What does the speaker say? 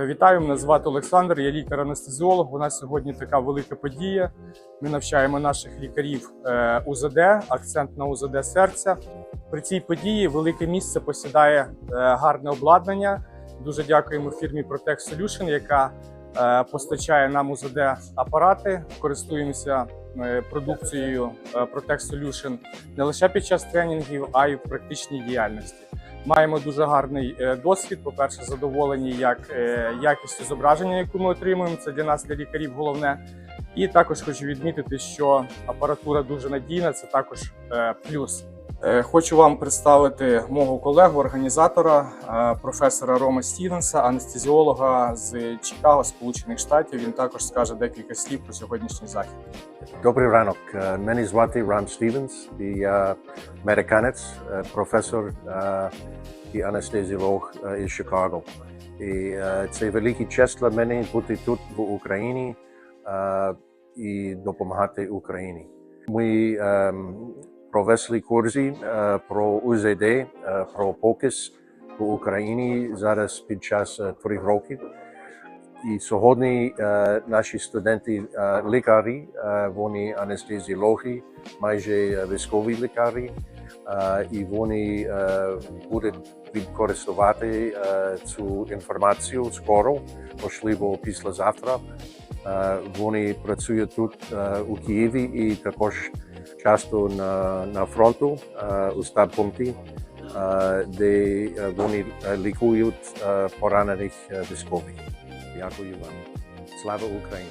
Вітаю, мене звати Олександр, я лікар-анестезіолог. У нас сьогодні така велика подія. Ми навчаємо наших лікарів е, УЗД, акцент на УЗД серця. При цій події велике місце посідає е, гарне обладнання. Дуже дякуємо фірмі Protect Solution, яка е, постачає нам УЗД апарати. Користуємося продукцією Protect Solution не лише під час тренінгів, а й в практичній діяльності. Маємо дуже гарний е, досвід. По-перше, задоволені як е, якістю зображення, яку ми отримуємо. Це для нас, для лікарів, головне. І також хочу відмітити, що апаратура дуже надійна. Це також е, плюс. Хочу вам представити мого колегу, організатора, професора Рома Стівенса, анестезіолога з Чикаго, Сполучених Штатів. Він також скаже декілька слів про сьогоднішній захід. Добрий ранок. Мене звати Рам Стівенс, і я американець, професор і анестезіолог із Чикаго. І це великий честь для мене бути тут в Україні і допомагати Україні. Ми провели курси про УЗД, про покис в Україні зараз під час трьох років. І сьогодні е, наші студенти е, лікарі, е, вони анестезіологи, майже військові лікарі, е, і вони е, будуть використовувати е, цю інформацію скоро, можливо, післязавтра. Е, вони працюють тут е, у Києві і також часто на, на фронту е, у стаб-пункті, де вони лікують поранених військових. Дякую вам. Слава Україні!